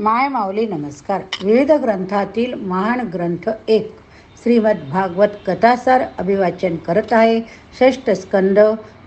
माय माऊली नमस्कार. विविध ग्रंथातील महान ग्रंथ एक श्रीमद भागवत कथासार अभिवाचन करत आहे. षष्ठ स्कंद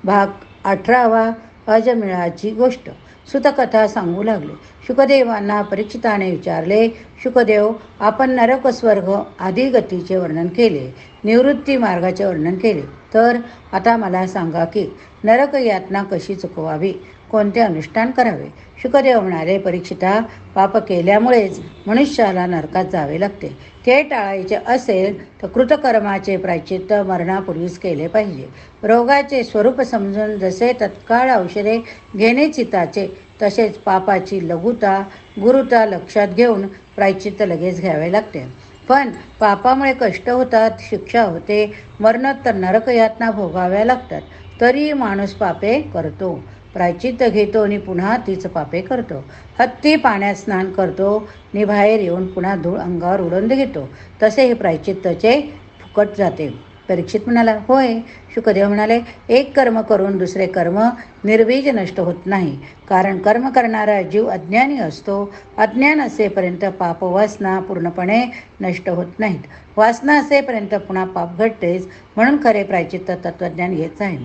भाग अठरावा अजमिळाची गोष्ट. सुतकथा सांगू लागले. शुकदेवांना परीक्षिताने विचारले शुकदेव आपण नरकस्वर्ग व आदी गतीचे वर्णन केले निवृत्ती मार्गाचे वर्णन केले. तर आता मला सांगा की नरक यातना कशी चुकवावी? कोणते अनुष्ठान करावे? शुकदेव म्हणाले परीक्षिता पाप केल्यामुळेच मनुष्याला नरकात जावे लागते. ते टाळायचे असेल तर कृतकर्माचे प्रायचित्त मरणापूर्वीच केले पाहिजे. रोगाचे स्वरूप समजून जसे तत्काळ औषधे घेणे चिताचे तसेच पापाची लघुता गुरुता लक्षात घेऊन प्रायचित्त लगेच घ्यावे लागते. पण पापामुळे कष्ट होतात शिक्षा होते मरणोत्तर नरकयातना भोगाव्या लागतात. तरी माणूस पापे करतो. प्रायचित्त घेतो आणि पुन्हा तीच पापे करतो. हत्ती पाण्यात स्नान करतो आणि बाहेर येऊन पुन्हा धूळ अंगावर उडून घेतो. तसे हे प्रायचित्तचे फुकट जाते. परीक्षित म्हणाला होय. शुकदेव म्हणाले एक कर्म करून दुसरे कर्म निर्बीज नष्ट होत नाही. कारण कर्म करणारा जीव अज्ञानी असतो. अज्ञान असेपर्यंत पापवासना पूर्णपणे नष्ट होत नाहीत. वासना असेपर्यंत पुन्हा पाप घडतेच म्हणून खरे प्रायचित्त तत्त्वज्ञान हेच आहे.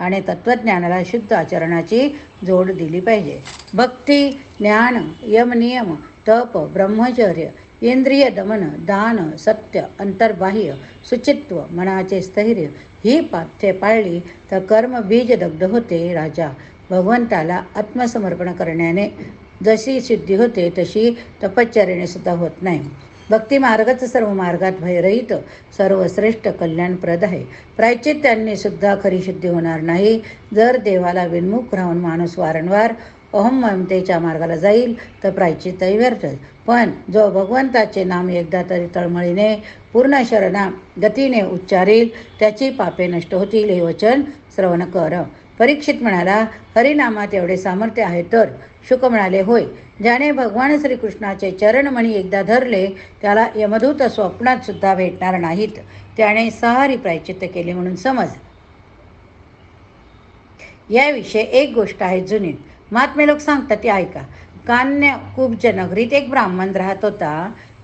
आणि तत्त्वज्ञानाला शुद्ध आचरणाची जोड दिली पाहिजे. भक्ती ज्ञान यमनियम तप ब्रह्मचर्य इंद्रिय दमन दान सत्य अंतर्बाह्य सुचित्व मनाचे स्थैर्य ही पाथ्ये पाळली तर कर्म बीज दग्ध होते राजा. भगवंताला आत्मसमर्पण करण्याने जशी सिद्धी होते तशी तपश्चर्याने सुद्धा होत नाही. भक्ती मार्गच सर्व मार्गात भयरहित सर्वश्रेष्ठ कल्याणप्रद आहे. प्रायचित्यांनी सुद्धा खरी शुद्धी होणार नाही. जर देवाला विन्मुख राहून माणूस वारंवार अहममतेच्या मार्गाला जाईल तर प्रायचित्तही व्यर्थ. पण जो भगवंताचे नाम एकदा तरी तळमळीने पूर्ण शरणा गतीने उच्चारील त्याची पापे नष्ट होतील हे वचन श्रवण कर. परीक्षित म्हणाला हरिनामात एवढे सामर्थ्य आहे तर शुक म्हणाले होय. ज्याने भगवान श्रीकृष्णाचे चरणमणी एकदा धरले त्याला यमधूत स्वप्नात सुद्धा भेटणार नाहीत. त्याने सहारी प्रायचित्त केले म्हणून समज. याविषयी एक गोष्ट आहे जुनी. महात्मे लोक सांगतात ती ऐका कान्यकुब्ज नगरीत एक ब्राह्मण राहत होता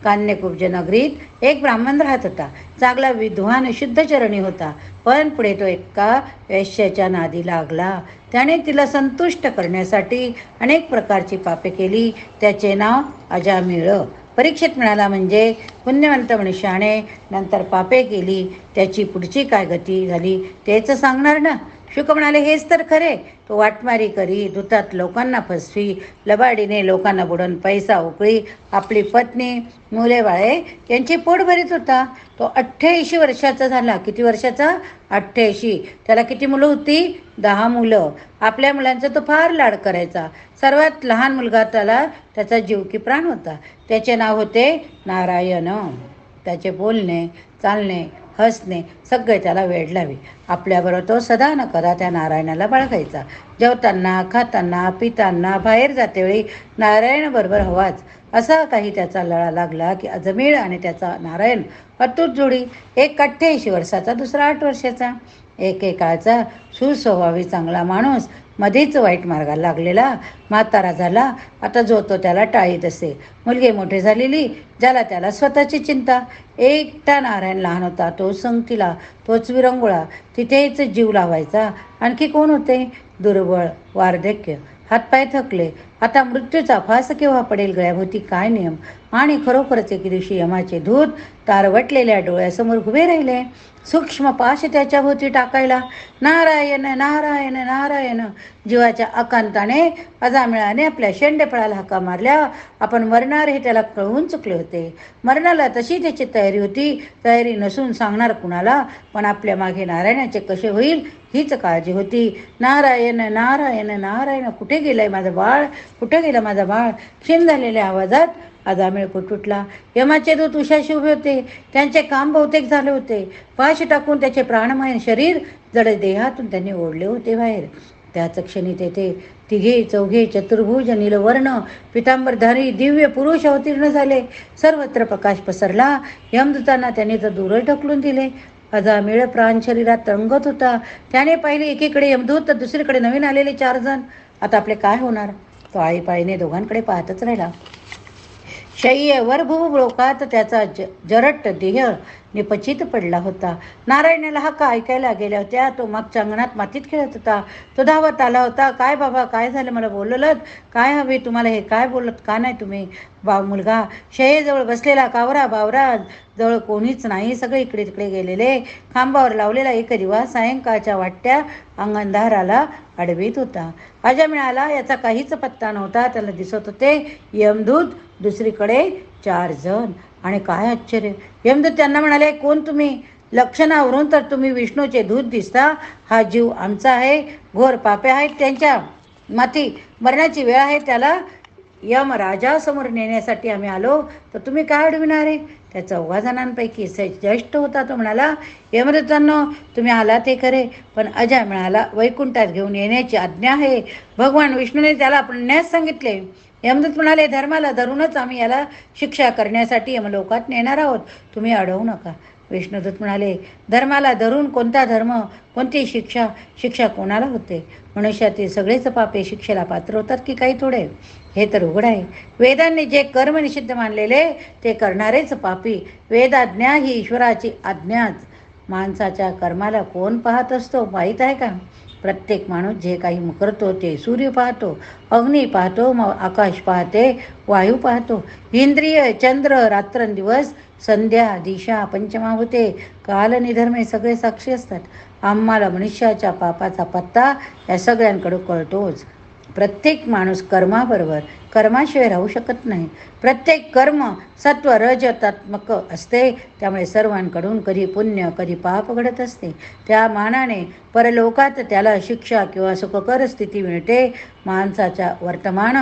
कान्यकुब्ज नगरीत एक ब्राह्मण राहत होता. चांगला विद्वान शुद्धचरणी होता पण पुढे तो एका वैश्याच्या नादी लागला. त्याने तिला संतुष्ट करण्यासाठी अनेक प्रकारची पापे केली. त्याचे नाव अजामिळ. परीक्षेत मिळाला म्हणजे पुण्यवंत मनुष्याने नंतर पापे केली. त्याची पुढची काय गती झाली तेच सांगणार ना? शुक म्हणाले हेच तर खरे. तो वाटमारी करी दुतात लोकांना फसवी लबाडीने लोकांना बुडून पैसा उकळी आपली पत्नी मुले बाळे यांची पोट भरीत होता. तो अठ्ठ्याऐंशी वर्षाचा झाला. किती वर्षाचा? अठ्ठ्याऐंशी. त्याला किती मुलं होती? दहा मुलं. आपल्या मुलांचा तो फार लाड करायचा. सर्वात लहान मुलगा त्याला त्याचा जीव की प्राण होता. त्याचे नाव होते नारायण. त्याचे बोलणे चालणे हसणे सगळे त्याला वेळ लावी आपल्याबरोबर तो सदा न कदा त्या नारायणाला बाळगायचा. जेवताना खाताना पिताना बाहेर जातेवेळी नारायणबरोबर हवाच. असा काही त्याचा लळा लागला की अजमेळ आणि त्याचा नारायण अतूट जोडी. एक अठ्ठ्याऐंशी वर्षाचा दुसरा आठ वर्षाचा. एकेकाळचा सुस्वभावी चांगला माणूस मध्येच वाईट मार्गाला लागलेला म्हातारा झाला आता जो तो त्याला टाळीत असे. मुलगे मोठे झालेली ज्याला त्याला स्वतःची चिंता. एकटा नारायण लहान होता तो संगतीला तोच विरंगुळा. तिथेच जीव लावायचा. आणखी कोण होते? दुर्बळ वार्धक्य. हातपाय थकले. आता मृत्यूचा फास केव्हा पडेल गळ्याभोवती काय नियम? आणि खरोखरच एके दिवशी यमाचे धूत तारवटलेल्या डोळ्यासमोर उभे राहिले. सूक्ष्म पाश त्याच्या भोवती टाकायला. नारायण नारायण नारायण. जीवाच्या अकांताने अजामिळाने आपल्या शेंडेफळाला हाका मारल्या. आपण मरणार हे त्याला कळवून चुकले होते. मरणाला तशी त्याची तयारी होती. तयारी नसून सांगणार कुणाला? पण आपल्या मागे नारायणाचे कसे होईल हीच काळजी होती. नारायण नारायण नारायण कुठे गेलंय माझं बाळ? कुठं गेलं माझा बाळ? क्षीण झालेल्या आवाजात अजामिळ कुटुटला यमाचे दूत उशाशी उभे होते. त्यांचे काम बहुतेक झाले होते. पाश टाकून त्याचे प्राणमय शरीर जड देहातून त्यांनी ओढले होते बाहेर. त्याच क्षणी तेथे तिघे चौघे चतुर्भुज नीलवर्ण पितांबरधारी दिव्य पुरुष अवतीर्ण झाले. सर्वत्र प्रकाश पसरला. यमदूतांना त्याने तर दूरच ढकलून दिले. अजामिळ प्राण शरीरात तरंगत होता. त्याने पाहिले एकीकडे यमदूत तर दुसरीकडे नवीन आलेले चार जण. आता आपले काय होणार? तो आईपाळीने दोघांकडे पाहतच राहिला. शय्येवर भूलोकात त्याचा ज जरट देह निपचित पडला होता. नारायणाला हा का ऐकायला गेल्या होत्या. तो मागच्या अंगणात मातीत खेळत होता. तो धावत आला होता. काय बाबा काय झालं? मला बोललत? काय हवे? तुम्हाला हे काय बोलत? का नाही तुम्ही? बा मुलगा शय्येजवळ बसलेला कावरा बावरा जवळ कोणीच नाही. सगळे इकडे तिकडे गेलेले. खांबावर लावलेला एक रिवा सायंकाळच्या वाट्या अंगंधाराला अडवीत होता. अजा मिळाला. याचा काहीच पत्ता नव्हता. त्याला दिसत होते यमदूत दुसरीकडे चार जण. आणि काय आश्चर्य? यमदूत त्यांना म्हणाले कोण तुम्ही? लक्षणावरून तर तुम्ही विष्णूचे दूध दिसता. हा जीव आमचा आहे घोर पापे आहेत त्यांच्या माती. मरण्याची वेळ आहे त्याला यम राजासमोर नेण्यासाठी आम्ही आलो. तर तुम्ही काय अडविणार? आहे त्या चौघा जणांपैकी स- ज्येष्ठ होता तो म्हणाला यमदत्तांनो तुम्ही आलात हे खरे पण अजय म्हणाला वैकुंठात घेऊन येण्याची आज्ञा आहे. भगवान विष्णूने त्याला पुण्यास सांगितले. यमदूत म्हणाले धर्माला धरूनच आम्ही याला शिक्षा करण्यासाठी यमलोकात नेणार आहोत. तुम्ही अडवू नका. विष्णुदूत म्हणाले धर्माला धरून कोणता धर्म कोणती शिक्षा शिक्षा कोणाला होते? मनुष्यातील सगळेच पापे शिक्षेला पात्र होतात की काही थोडे? हे तर उघड आहे. वेदांनी जे कर्म निषिद्ध मानलेले ते करणारेच पापी. वेदाज्ञा ही ईश्वराची आज्ञाच. माणसाच्या कर्माला कोण पाहत असतो माहीत आहे का? प्रत्येक माणूस जे काही करतो ते सूर्य पाहतो अग्नी पाहतो मग आकाश पाहते वायू पाहतो. इंद्रिय चंद्र रात्रंदिवस संध्या दिशा पंचमा होते कालनिधर्मे सगळे साक्षी असतात. आम्हाला मनुष्याच्या पापाचा पत्ता या सगळ्यांकडे कळतोच. प्रत्येक माणूस कर्माबरोबर कर्माशिवाय राहू शकत नाही. प्रत्येक कर्म सत्व रजतात्मक असते. त्यामुळे सर्वांकडून कधी पुण्य कधी पाप घडत असते. त्या मानाने परलोकात त्याला शिक्षा किंवा सुखकर स्थिती मिळते. माणसाच्या वर्तमान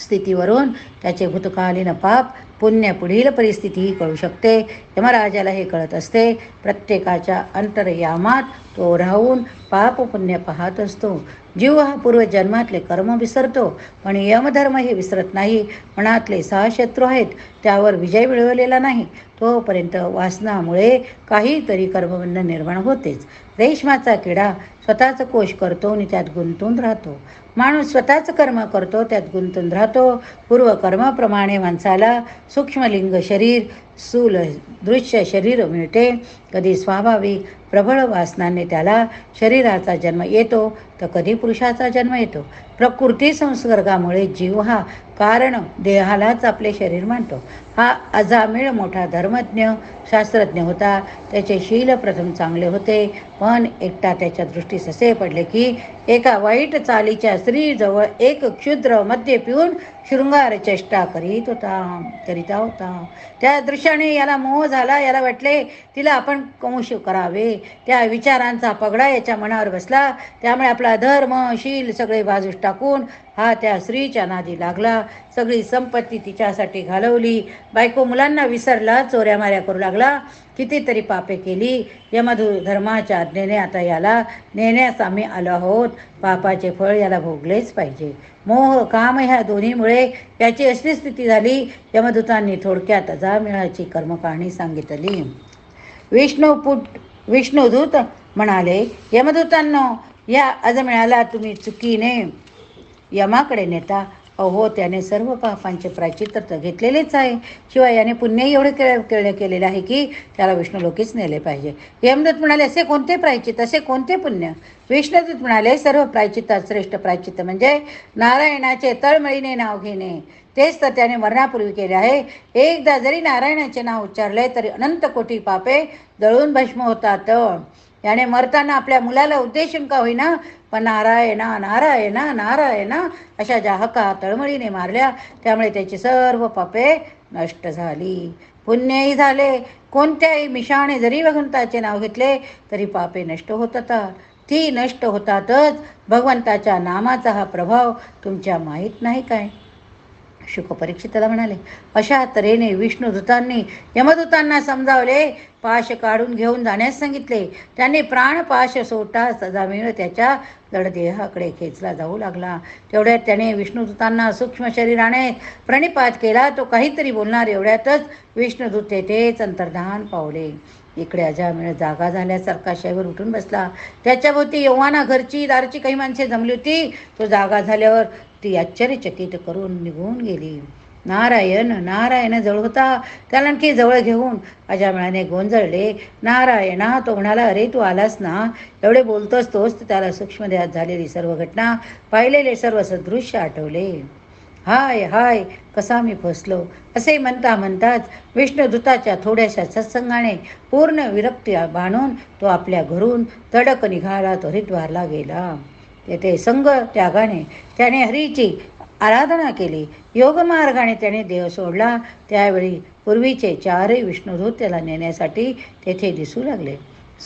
स्थितीवरून त्याचे भूतकालीन पाप पुण्य पुढील परिस्थितीही कळू शकते. यमराजाला हे कळत असते प्रत्येकाच्या अंतरयामात तो राहून पाप पुण्य पाहत असतो. जीव हा पूर्वजन्मातले कर्म विसरतो पण यमधर्म हे विसरत नाही. मनातले सहा शत्रू आहेत त्यावर विजय मिळवलेला नाही. तोपर्यंत वासनामुळे काहीतरी कर्मबंध निर्माण होतेच. रेशमाचा किडा स्वतःचं कोश करतो आणि त्यात गुंतून राहतो. माणूस स्वतःच कर्म करतो त्यात गुंतून राहतो. पूर्वकर्माप्रमाणे माणसाला सूक्ष्मलिंग शरीर स्थूल दृश्य शरीर मिळते. कधी स्वाभाविक प्रबळ वासनाने त्याला शरीराचा जन्म येतो तर कधी पुरुषाचा जन्म येतो. प्रकृती संसर्गामुळे जीव हा कारण देहालाच आपले शरीर मानतो. हा अजामिळ मोठा धर्मज्ञ शास्त्रज्ञ होता. त्याचे शील प्रथम चांगले होते पण एकटा त्याच्या दृष्टी दृष्टीस असे पडले की एका वाईट चालीच्या स्त्रीजवळ एक क्षुद्र मद्य पिऊन शृंगार चेष्टा करीत होता करीता होता. त्या दृश्याने याला मोह झाला याला वाटले तिला आपण कंश करावे. त्या विचारांचा पगडा याच्या मनावर बसला. त्यामुळे आपला धर्म शील सगळे बाजूस टाकून हा त्या स्त्रीच्या नादी लागला. सगळी संपत्ती तिच्यासाठी घालवली. बायको मुलांना विसरला चोऱ्या माऱ्या करू लागला. कितीतरी पापे केली. यमधू धर्माच्या आज्ञेने आता याला नेण्यास आम्ही आलो आहोत. पापाचे फळ याला भोगलेच पाहिजे. मोह काम ह्या दोन्हीमुळे याची अशी स्थिती झाली यमदूतांनी थोडक्यात अजामिळाची कर्मकाहिणी सांगितली. विष्णुपुट विष्णुदूत म्हणाले यमदूतांनो या अजमिळाला तुम्ही चुकीने यमाकडे नेता अहो त्याने सर्व पापांचे प्रायचित्र तर घेतलेलेच आहे. शिवाय याने पुण्यही एवढे के केले केलेले आहे की त्याला विष्णुलोकीच नेले पाहिजे. यमदूत म्हणाले असे कोणते प्रायचित असे कोणते पुण्य? विष्णुदूत म्हणाले सर्व प्रायचित्तात श्रेष्ठ प्रायचित्त म्हणजे नारायणाचे तळमळीने नाव घेणे. तेच तर त्याने मरणापूर्वी केले आहे. एकदा जरी नारायणाचे नाव उच्चारले तरी अनंत कोटी पापे दळून भस्म होतात. याने मरताना आपल्या मुलाला उद्देशून का होईना? पण नारायणा नारायणा नारायणा अशा ज्या हका तळमळीने मारल्या. त्यामुळे त्याची सर्व पापे नष्ट झाली. पुण्यही झाले. कोणत्याही मिशाने जरी भगवंताचे नाव घेतले तरी पापे नष्ट होतात ती नष्ट होतातच. भगवंताच्या नामाचा हा प्रभाव तुमच्या माहीत नाही काय? शुक परीक्षिताला म्हणाले अशा तऱ्हेने विष्णुदूतांनी यमदूतांना समजावले पाश काढून घेऊन जाण्यास सांगितले. त्यांनी प्राणपाश सोटा सजामिळ त्याच्या जडदेहाकडे खेचला जाऊ लागला. तेवढ्यात त्याने विष्णुदूतांना सूक्ष्म शरीराने प्रणिपात केला. तो काहीतरी बोलणार एवढ्यातच विष्णुदूत तेथेच अंतर्धान पावले. इकडे अजामिळ जागा झाल्यासारखा शाईवर उठून बसला. त्याच्याभोवती यव्हाना घरची दारची काही माणसे जमली होती. तो जागा झाल्यावर ती आश्चर्यचकित करून निघून गेली. नारायण नारायण जवळ होता त्याला आणखी जवळ घेऊन अजामिळाने गोंजळले. नारायणा तो म्हणाला अरे तू आलास ना? एवढे बोलतोस तोच त्याला सूक्ष्मदेहात झालेली सर्व घटना पाहिलेले सर्व सदृश्य आठवले. हाय हाय कसा मी फसलो. असे म्हणता म्हणताच विष्णुदूताच्या थोड्याशा सत्संगाने पूर्ण विरक्ती बांधून तो आपल्या घरून तडक निघाला तो हरिद्वारला गेला. तेथे संग त्यागाने त्याने हरीची आराधना केली. योगमार्गाने त्याने देह सोडला. त्यावेळी पूर्वीचे चारही विष्णुधूत त्याला नेण्यासाठी तेथे दिसू लागले.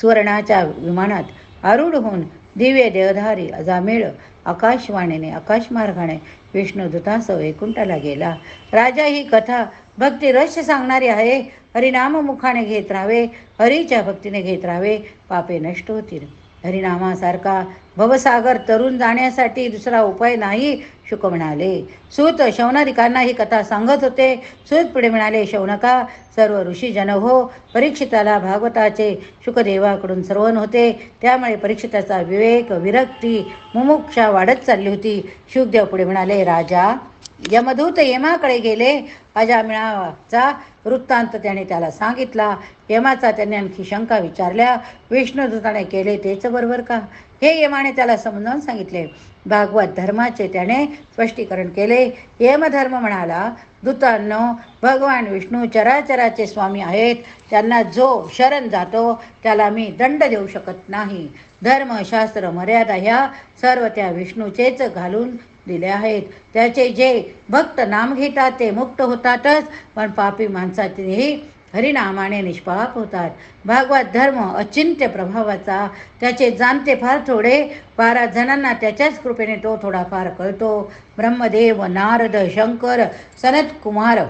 सुवर्णाच्या विमानात आरूढ होऊन दिव्य देवधारी अजामेळ आकाशवाणीने आकाशमार्गाने विष्णुदूतासह वैकुंठाला गेला. राजा ही कथा भक्ती रहस्य सांगणारी आहे. हरिनाममुखाने घेत राहावे. हरीच्या भक्तीने घेत राहावे. पापे नष्ट होतील. हरिनामासारखा भवसागर तरुण जाण्यासाठी दुसरा उपाय नाही शुक म्हणाले. सूत शौनादिकांना ही कथा सांगत होते. सूत पुढे म्हणाले शौनका सर्व ऋषी जन हो परीक्षिताला भागवताचे शुकदेवाकडून सर्वन होते. त्यामुळे परीक्षिताचा विवेक विरक्ती मुमुक्षा वाढत चालली होती. शुकदेव पुढे म्हणाले राजा यमदूत यमाकडे गेले. अजामिळाचा वृत्तांत त्याने त्याला सांगितला. यमाचा त्याने आणखी शंका विचारल्या. विष्णुदूताने केले तेच बरोबर का? हे यमाने त्याला समजावून सांगितले. भागवत धर्माचे त्याने स्पष्टीकरण केले. यमधर्म म्हणाला दूतांनो भगवान विष्णू चराचराचे स्वामी आहेत. त्यांना जो शरण जातो त्याला मी दंड देऊ शकत नाही. धर्मशास्त्र मर्यादा ह्या सर्व त्या विष्णूचेच घालून दिले आहेत. त्याचे जे भक्त नाम घेतात ते मुक्त होतातच पण पापी माणसाचेही हरिनामाने निष्पाप होतात. भागवत धर्म अचिंत्य प्रभावाचा त्याचे जाणते फार थोडे बारा जणांना त्याच्याच कृपेने तो थोडाफार कळतो. ब्रह्मदेव नारद शंकर सनत कुमार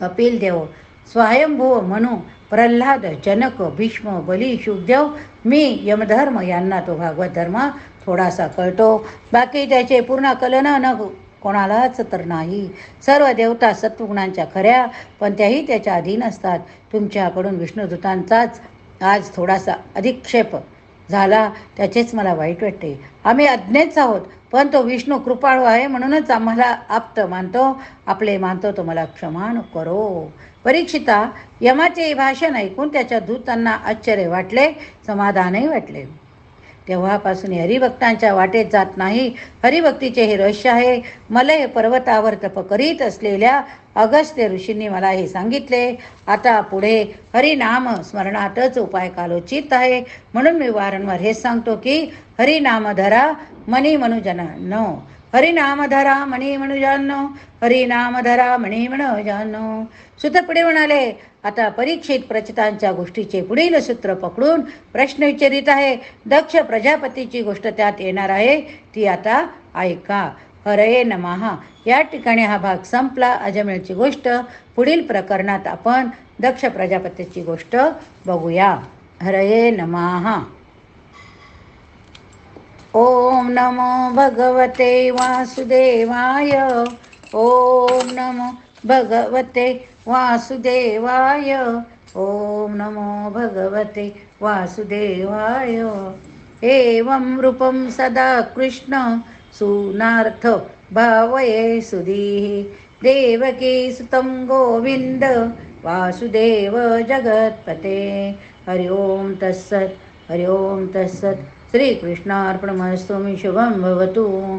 कपिल देव स्वयंभू म्हणू प्रल्हाद जनक भीष्म बली शुभदेव मी यमधर्म यांना तो भागवत धर्म थोडासा कळतो. बाकी त्याचे पूर्ण कलन न कोणालाच तर नाही. सर्व देवता सत्वगुणांच्या खऱ्या पण त्याही त्याच्या अधीन असतात. तुमच्याकडून विष्णुदूतांचाच आज थोडासा अधिक्षेप झाला त्याचेच मला वाईट वाटते. आम्ही अज्ञेच आहोत पण तो विष्णू कृपाळू आहे म्हणूनच आम्हाला आप्त मानतो. आपले मानतो तो मला क्षमा करो. परीक्षिता यमाचे भाषण ऐकून त्याच्या दूतांना आश्चर्य वाटले समाधानही वाटले. तेव्हापासून हरिभक्तांच्या वाटेत जात नाही. हरिभक्तीचे हे रहस्य आहे. मलय पर्वतावर तप करीत असलेल्या अगस्त्य ऋषींनी मला हे सांगितले. आता पुढे हरिनाम स्मरणातच उपाय कालोचित आहे. म्हणून मी वारंवार हेच सांगतो की हरिनाम धरा मनी मनुजन मनुजनांनो हरिनामधरा मणी मनुजानो हरिनामधरा मणी मनोजानो सुत पुढे म्हणाले आता परीक्षित प्रचितांच्या गोष्टीचे पुढील सूत्र पकडून प्रश्न विचारित आहे. दक्ष प्रजापतीची गोष्ट त्यात येणार आहे. ती आता ऐका. हरये नमहा या ठिकाणी हा भाग संपला. अजमेळची गोष्ट. पुढील प्रकरणात आपण दक्ष प्रजापतीची गोष्ट बघूया. हरये नमहा ओम नमो भगवते वासुदेवाय। ओम नमो भगवते वासुदेवाय। ओम नमो भगवते वासुदेवाय। एवं रूपं सदा कृष्ण सुनार्थ भावये सुधीः। देवकी सुतं गोविन्द वासुदेव जगत्पते। हरि ओं तत्सत् हरि ओं तत्सत्। શ્રીકૃષ્ણાર્પણમસ્તુ શુભમ ભવતું.